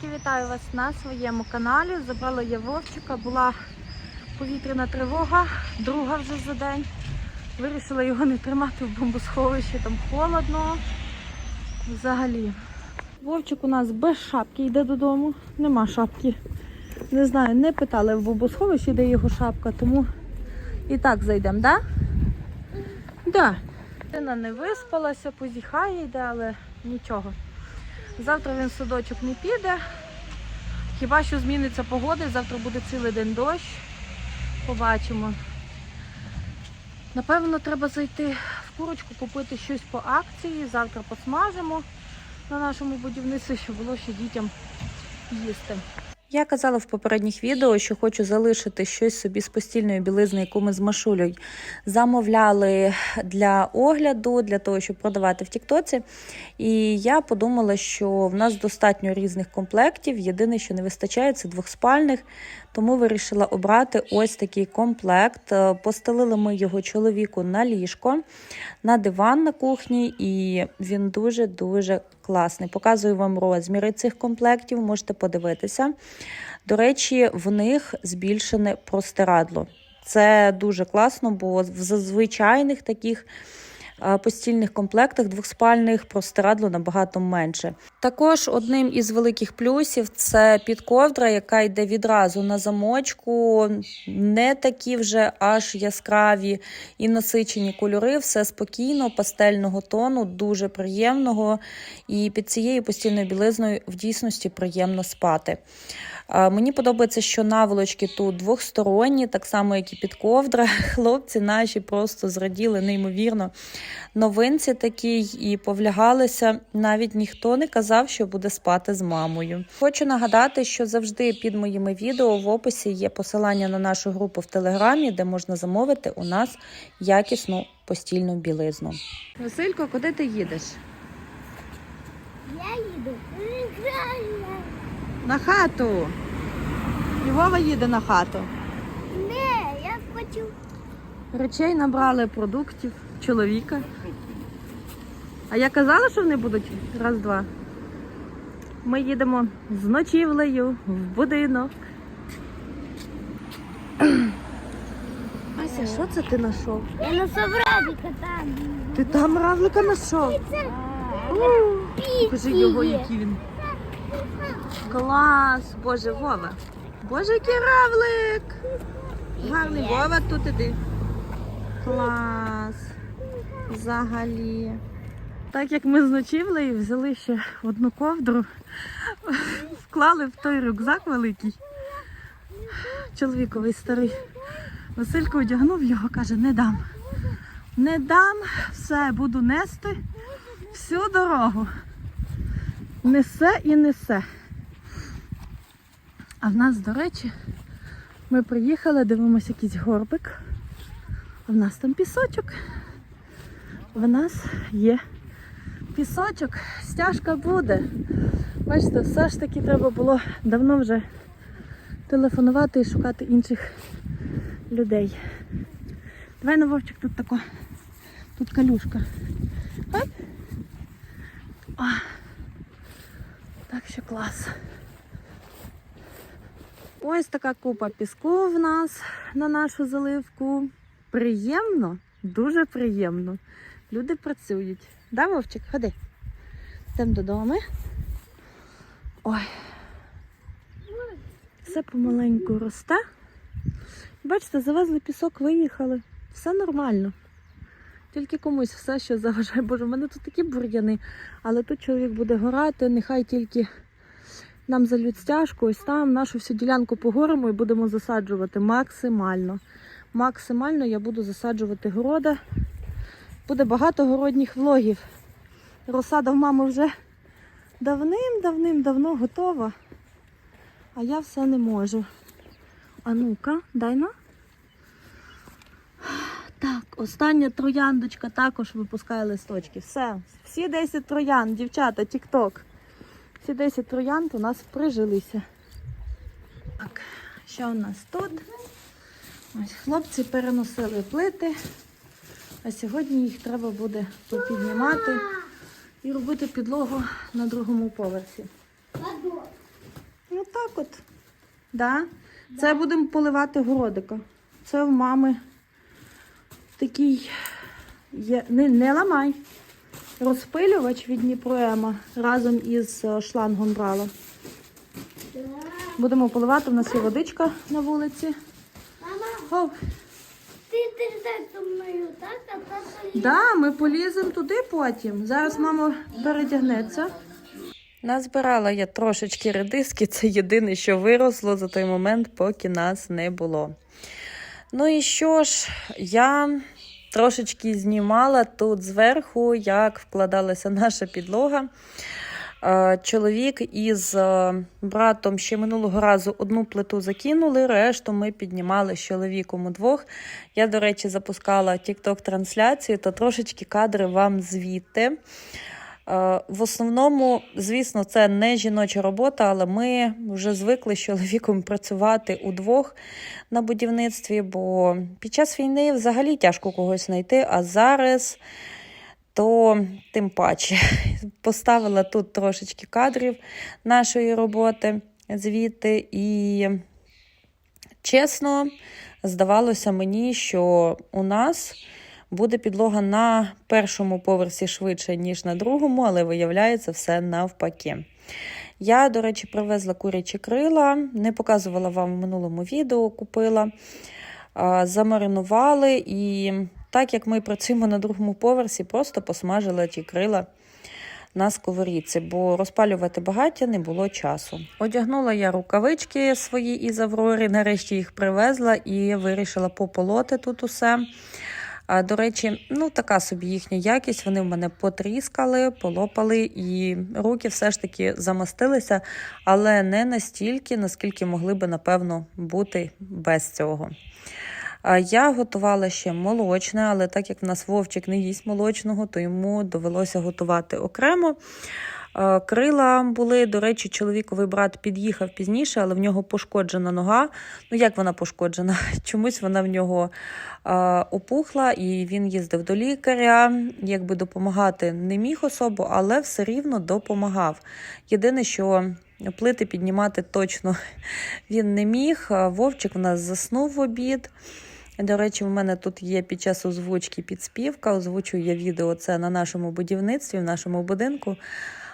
Привітики, вітаю вас на своєму каналі. Забрала я Вовчика, була повітряна тривога, друга вже за день. Вирішила його не тримати в бомбосховищі, там холодно. Взагалі. Вовчик у нас без шапки йде додому. Нема шапки. Не знаю, не питали в бомбосховищі, де його шапка, тому і так зайдемо, так? Да? Да. Дитина не виспалася, позіхає йде, але нічого. Завтра він в садочок не піде. Хіба що зміниться погода, завтра буде цілий день дощ. Побачимо. Напевно, треба зайти в курочку, купити щось по акції. Завтра посмажимо на нашому будівництві, щоб було ще дітям їсти. Я казала в попередніх відео, що хочу залишити щось собі з постільної білизни, яку ми з Машулею замовляли для огляду, для того, щоб продавати в Тіктоці. І я подумала, що в нас достатньо різних комплектів. Єдине, що не вистачає, це двохспальних. Тому вирішила обрати ось такий комплект. Е, Постелили ми його чоловіку на ліжко, на диван на кухні, і він дуже-дуже класний. Показую вам розміри цих комплектів, можете подивитися. До речі, в них збільшене простирадло. Це дуже класно, бо в зазвичайних таких постільних комплектах двохспальних простирадло набагато менше. Також одним із великих плюсів це підковдра, яка йде відразу на замочку. Не такі вже аж яскраві і насичені кольори, все спокійно, пастельного тону, дуже приємного. І під цією постільною білизною в дійсності приємно спати. Мені подобається, що наволочки тут двохсторонні, так само, як і під ковдра. Хлопці наші просто зраділи неймовірно. Новинці такій і повлягалися. Навіть ніхто не казав, що буде спати з мамою. Хочу нагадати, що завжди під моїми відео в описі є посилання на нашу групу в Телеграмі, де можна замовити у нас якісну постільну білизну. Василько, куди ти їдеш? Я їду. На хату. І Вова їде на хату. Не, я хочу. Речей набрали продуктів чоловіка. А я казала, що вони будуть раз-два. Ми їдемо з ночівлею в будинок. Ася, що це ти знайшов? Я на собраника там. Ти там равлика знайшов? Покажи його, який він. Клас! Боже, Вова. Боже, який равлик! Гарний Вова, тут іди. Клас. Взагалі. Так як ми з ночівлею взяли ще одну ковдру, вклали в той рюкзак великий. Чоловіковий старий. Василько одягнув його, каже, не дам. Не дам, все, буду нести всю дорогу. Несе і несе. А в нас, до речі, ми приїхали, дивимося якийсь горбик. В нас там пісочок. В нас є пісочок, стяжка буде. Бачите, все ж таки треба було давно вже телефонувати і шукати інших людей. Давай на Вовчик тут тако. Тут калюшка. Оп. О. Так що клас. Ось така купа піску в нас на нашу заливку. Приємно, дуже приємно. Люди працюють. Да, Вовчик, ходи. Йдемо додому. Ой. Все помаленьку росте. Бачите, завезли пісок, виїхали. Все нормально. Тільки комусь все, що заважає. Боже, в мене тут такі бур'яни, але тут чоловік буде горати, нехай тільки нам зальють стяжку, ось там нашу всю ділянку погоримо і будемо засаджувати максимально. Максимально я буду засаджувати города. Буде багато городніх влогів. Розсада в мами вже давним-давним-давно готова, а я все не можу. А ну-ка, дай на. Так, остання трояндочка також випускає листочки. Все, всі 10 троянд, дівчата, тік-ток. Всі 10 троянд у нас прижилися. Так, що у нас тут? Ось хлопці переносили плити, а сьогодні їх треба буде попіднімати і робити підлогу на другому поверсі. Ладно. Отак от. Да? Це будемо поливати городика. Це в мами такий є. Не, не ламай. Розпилювач від Дніпроема разом із е, шлангом брала. Будемо поливати, у нас є водичка на вулиці. Мама, Да, ми поліземо туди потім. Зараз мама передягнеться. Назбирала я трошечки редиски, це єдине, що виросло за той момент, поки нас не було. Ну і що ж, я трошечки знімала тут зверху, як вкладалася наша підлога. Е, Чоловік із е, братом ще минулого разу одну плиту закинули, решту ми піднімали з чоловіком удвох. Я, до речі, запускала TikTok трансляцію, то трошечки кадри вам звідти. Е, В основному, звісно, це не жіноча робота, але ми вже звикли з чоловіком працювати удвох на будівництві, бо під час війни взагалі тяжко когось знайти, а зараз то тим паче поставила тут трошечки кадрів нашої роботи звідти, і чесно, здавалося мені, що у нас буде підлога на першому поверсі швидше, ніж на другому, але виявляється все навпаки. Я, до речі, привезла курячі крила, не показувала вам в минулому відео, купила, замаринували. І так як ми працюємо на другому поверсі, просто посмажила ті крила на сковорідці, бо розпалювати багаття не було часу. Одягнула я рукавички свої із Аврори, нарешті їх привезла і вирішила пополоти тут усе. А, до речі, ну така собі їхня якість. Вони в мене потріскали, полопали, і руки все ж таки замастилися, але не настільки, наскільки могли би, напевно, бути без цього. Я готувала ще молочне, але так як в нас Вовчик не їсть молочного, то йому довелося готувати окремо. Е, Крила були, до речі, чоловіковий брат під'їхав пізніше, але в нього пошкоджена нога. Ну, як вона пошкоджена? Чомусь вона в нього е, опухла, і він їздив до лікаря. Якби допомагати не міг особо, але все рівно допомагав. Єдине, що плити піднімати точно він не міг. Вовчик у нас заснув в обід. До речі, в мене тут є під час озвучки підспівка. Озвучую я відео це на нашому будівництві, в нашому будинку.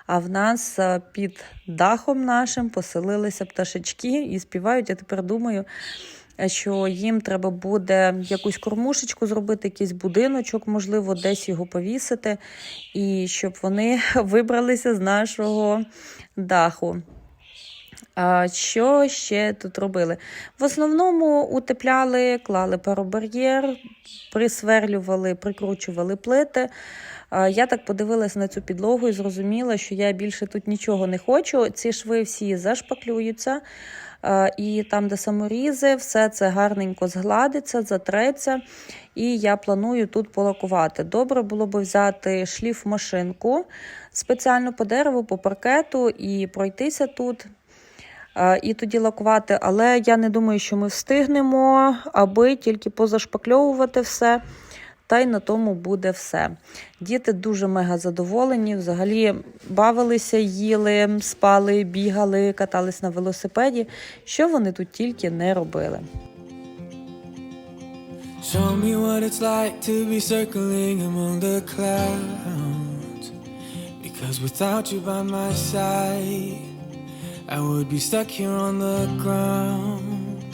А в нас під дахом нашим поселилися пташечки і співають. Я тепер думаю, що їм треба буде якусь кормушечку зробити, якийсь будиночок, можливо, десь його повісити, і щоб вони вибралися з нашого даху. Що ще тут робили? В основному утепляли, клали паробар'єр, присверлювали, прикручували плити. Я так подивилася на цю підлогу і зрозуміла, що я більше тут нічого не хочу. Ці шви всі зашпаклюються. І там, де саморізи, все це гарненько згладиться, затреться. І я планую тут полакувати. Добре було б взяти шліф-машинку спеціально по дереву, по паркету і пройтися тут. Е, і тоді лакувати, але я не думаю, що ми встигнемо, аби тільки позашпакльовувати все. Та й на тому буде все. Діти дуже мега задоволені. Взагалі бавилися, їли, спали, бігали, катались на велосипеді. Що вони тут тільки не робили. Show me what it's like to be circling among the clouds. Because without you by my side, I would be stuck here on the ground.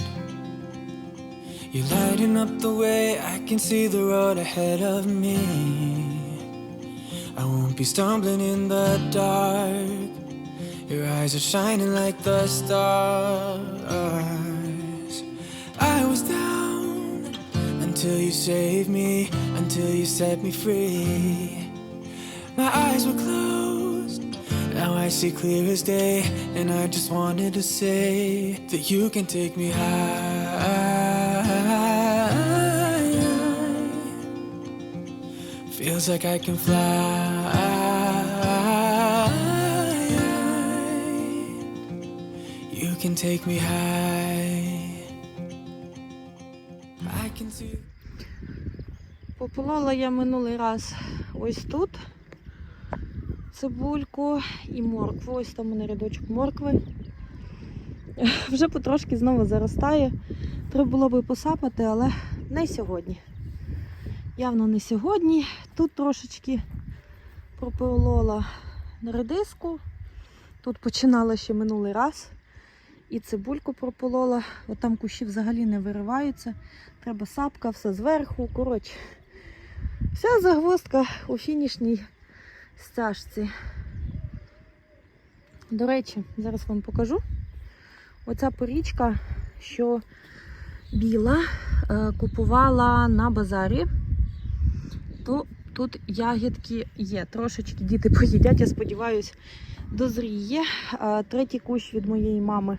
You're lighting up the way, I can see the road ahead of me. I won't be stumbling in the dark. Your eyes are shining like the stars. I was down until you saved me, until you set me free. My eyes were closed, now I see clear as day, and I just wanted to say that you can take me high. Feels like I can fly. You can take me high. I can see. Пополола я минулий раз ось тут Цибульку і моркву. Ось там у мене рядочок моркви. Вже потрошки знову заростає. Треба було би посапати, але не сьогодні. Явно не сьогодні. Тут трошечки прополола редиску. Тут починала ще минулий раз. І цибульку прополола. От там кущі взагалі не вириваються. Треба сапка, все зверху. Коротше, вся загвоздка у фінішній стяжці. До речі, зараз вам покажу. Оця порічка, що біла, е, купувала на базарі, то тут ягідки є. Трошечки діти поїдять, я сподіваюся, дозріє. Е, Третій кущ від моєї мами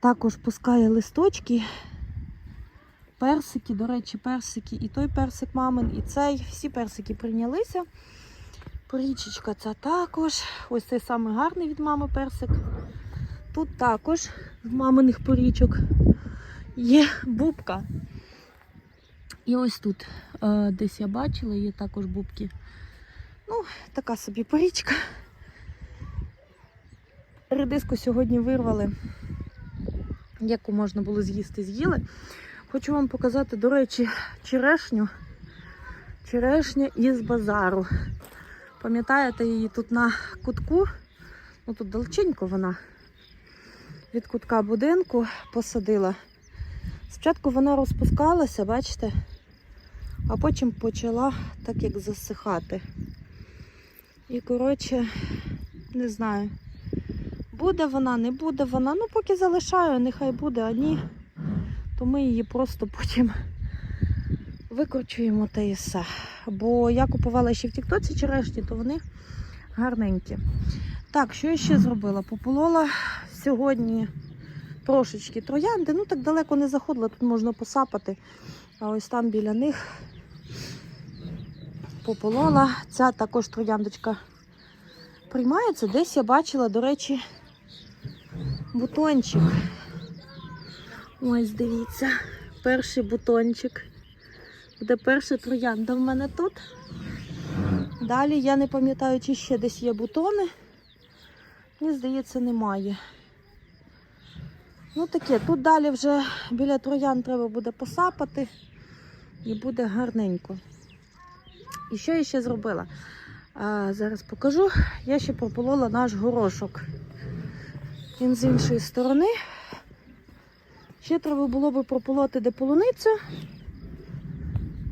також пускає листочки. Персики, до речі, персики, і той персик мамин, і цей. Всі персики прийнялися. Порічечка ця також. Ось цей самий гарний від мами персик. Тут також з маминих порічок є бубка. І ось тут е, десь я бачила, є також бубки. Ну, така собі порічка. Редиску сьогодні вирвали, яку можна було з'їсти, з'їли. Хочу вам показати, до речі, черешню. Черешня із базару. Пам'ятаєте її тут на кутку? Ну тут далеченько вона. Від кутка будинку посадила. Спочатку вона розпускалася, бачите? А потім почала так як засихати. І, коротше, не знаю, буде вона, не буде вона. Ну, поки залишаю, нехай буде, а ні, то ми її просто потім викорчуємо та. Бо я купувала ще в Тіктоці черешні, то вони гарненькі. Так, що я ще зробила? Пополола сьогодні трошечки троянди. Ну так далеко не заходила, тут можна посапати. А ось там біля них пополола. Ця також трояндочка приймається. Десь я бачила, до речі, бутончик. Ось дивіться, перший бутончик. Буде перша троянда в мене тут. Далі я не пам'ятаю, чи ще десь є бутони. Мені здається, немає. Ну таке, тут далі вже біля троян треба буде посапати і буде гарненько. І що я ще зробила? А, зараз покажу. Я ще прополола наш горошок. Він з іншої сторони. Ще треба було би прополоти де полуницю.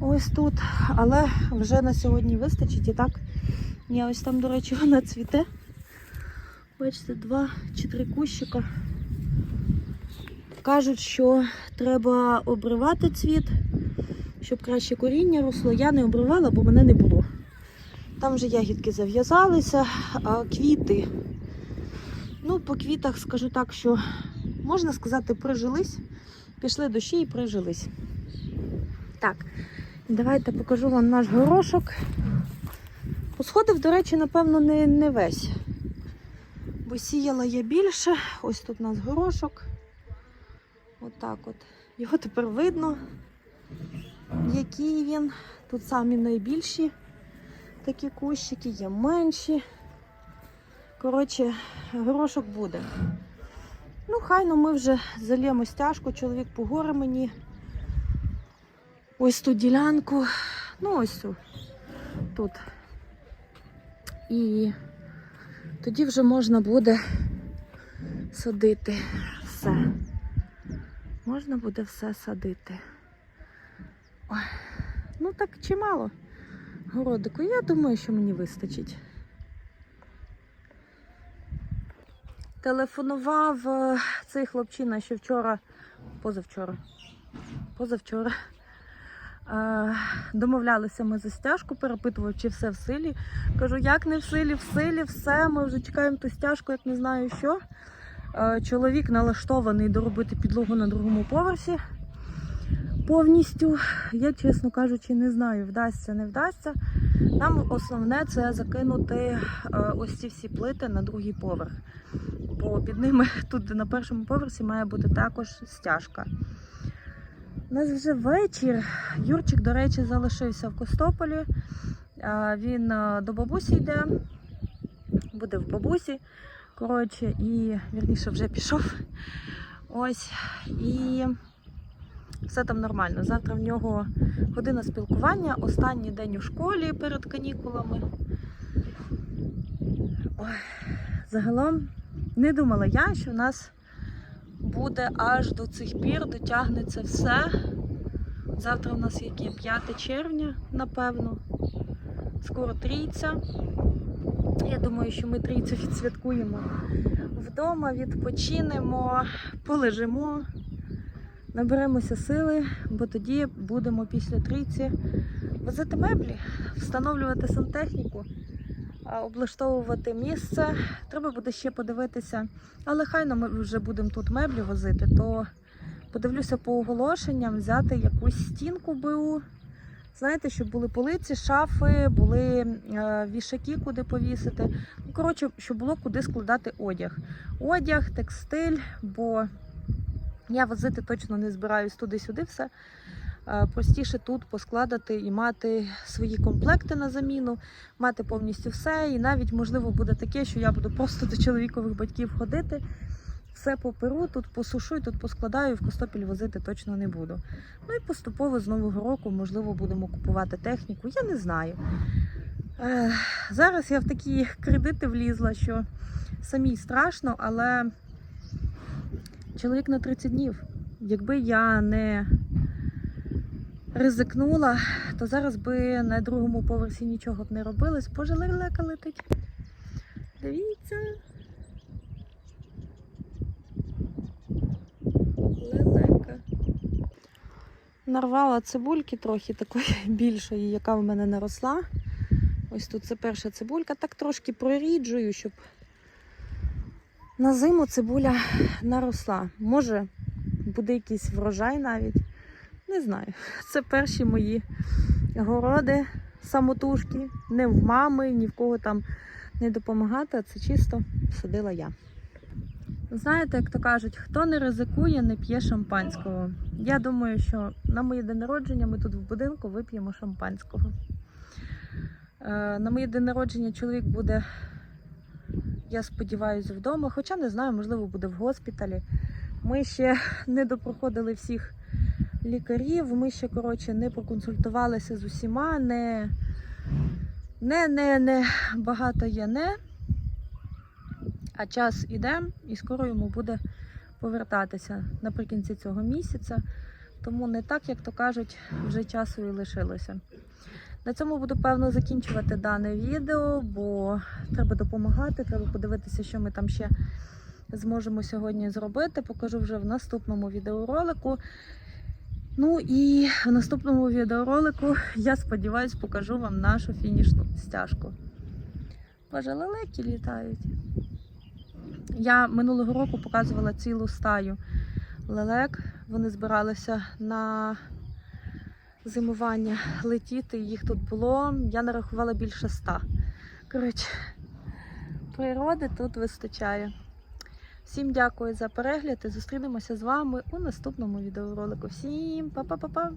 Ось тут, але вже на сьогодні вистачить і так. Ні, ось там, до речі, вона цвіте. Бачите, два чи три кущика. Кажуть, що треба обривати цвіт, щоб краще коріння росло. Я не обривала, бо мене не було. Там вже ягідки зав'язалися, а квіти. Ну, по квітах скажу так, що можна сказати, прижились. Пішли дощі і прижились. Так, давайте покажу вам наш горошок. Посходив, до речі, напевно, не, не весь. Бо сіяла я більше. Ось тут у нас горошок. Отак от. Його тепер видно, який він. Тут самі найбільші такі кущики, є менші. Коротше, горошок буде. Ну, хай ну ми вже зальємо стяжку, чоловік погоре мені. Ось ту ділянку. Ну, ось. Тут. І тоді вже можна буде садити все. Можна буде все садити. Ой, ну так чимало городику. Я думаю, що мені вистачить. Телефонував е, цей хлопчина ще вчора, позавчора. Позавчора. Е, Домовлялися ми за стяжку, перепитував, чи все в силі. Кажу, як не в силі, в силі, все. Ми вже чекаємо ту стяжку, як не знаю що. Е, Чоловік налаштований доробити підлогу на другому поверсі. Повністю, я, чесно кажучи, не знаю, вдасться, не вдасться. Нам основне це закинути ось ці всі плити на другий поверх. Бо під ними тут на першому поверсі має бути також стяжка. У нас вже вечір. Юрчик, до речі, залишився в Костополі. Він до бабусі йде, буде в бабусі. Коротше, і вірніше вже пішов. Ось. І все там нормально. Завтра в нього година спілкування, останній день у школі перед канікулами. Ой, загалом не думала я, що в нас буде аж до цих пір, дотягнеться все. Завтра у нас яке 5 червня, напевно. Скоро трійця. Я думаю, що ми трійцю відсвяткуємо вдома, відпочинемо, полежимо, наберемося сили, бо тоді будемо після трійці возити меблі, встановлювати сантехніку, облаштовувати місце. Треба буде ще подивитися. Але хай ну, ми вже будемо тут меблі возити, то подивлюся по оголошенням, взяти якусь стінку БУ. Знаєте, щоб були полиці, шафи, були е, вішаки, куди повісити. Ну, коротше, щоб було куди складати одяг. Одяг, текстиль, бо я возити точно не збираюсь туди-сюди все. Е, Простіше тут поскладати і мати свої комплекти на заміну, мати повністю все. І навіть можливо буде таке, що я буду просто до чоловікових батьків ходити, все поперу, тут посушу, і тут поскладаю, і в Костопіль возити точно не буду. Ну і поступово з нового року, можливо, будемо купувати техніку. Я не знаю. Е, Зараз я в такі кредити влізла, що самій страшно, але чоловік на 30 днів. Якби я не ризикнула, то зараз би на другому поверсі нічого б не робилось. Боже, летить. Дивіться. Лелека. Нарвала цибульки трохи такої більшої, яка в мене наросла. Ось тут це перша цибулька. Так трошки проріджую, щоб на зиму цибуля наросла. Може, буде якийсь врожай навіть. Не знаю. Це перші мої городи, самотужки. Не в мами, ні в кого там не допомагати, а це чисто садила я. Знаєте, як то кажуть, хто не ризикує, не п'є шампанського. Я думаю, що на моє день народження ми тут в будинку вип'ємо шампанського. Е, На моє день народження чоловік буде, я сподіваюся, вдома, хоча не знаю, можливо, буде в госпіталі. Ми ще не допроходили всіх лікарів, ми ще, коротше, не поконсультувалися з усіма, не, не, не, не багато є не. А час іде, і скоро йому буде повертатися наприкінці цього місяця. Тому не так, як то кажуть, вже часу і лишилося. На цьому буду певно закінчувати дане відео, бо треба допомагати, треба подивитися, що ми там ще зможемо сьогодні зробити. Покажу вже в наступному відеоролику. Ну і в наступному відеоролику, я сподіваюся, покажу вам нашу фінішну стяжку. Боже, лелеки літають. Я минулого року показувала цілу стаю лелек. Вони збиралися на зимування летіти. Їх тут було. Я нарахувала більше ста. Коротше, природи тут вистачає. Всім дякую за перегляд і зустрінемося з вами у наступному відеоролику. Всім па-па-па-па!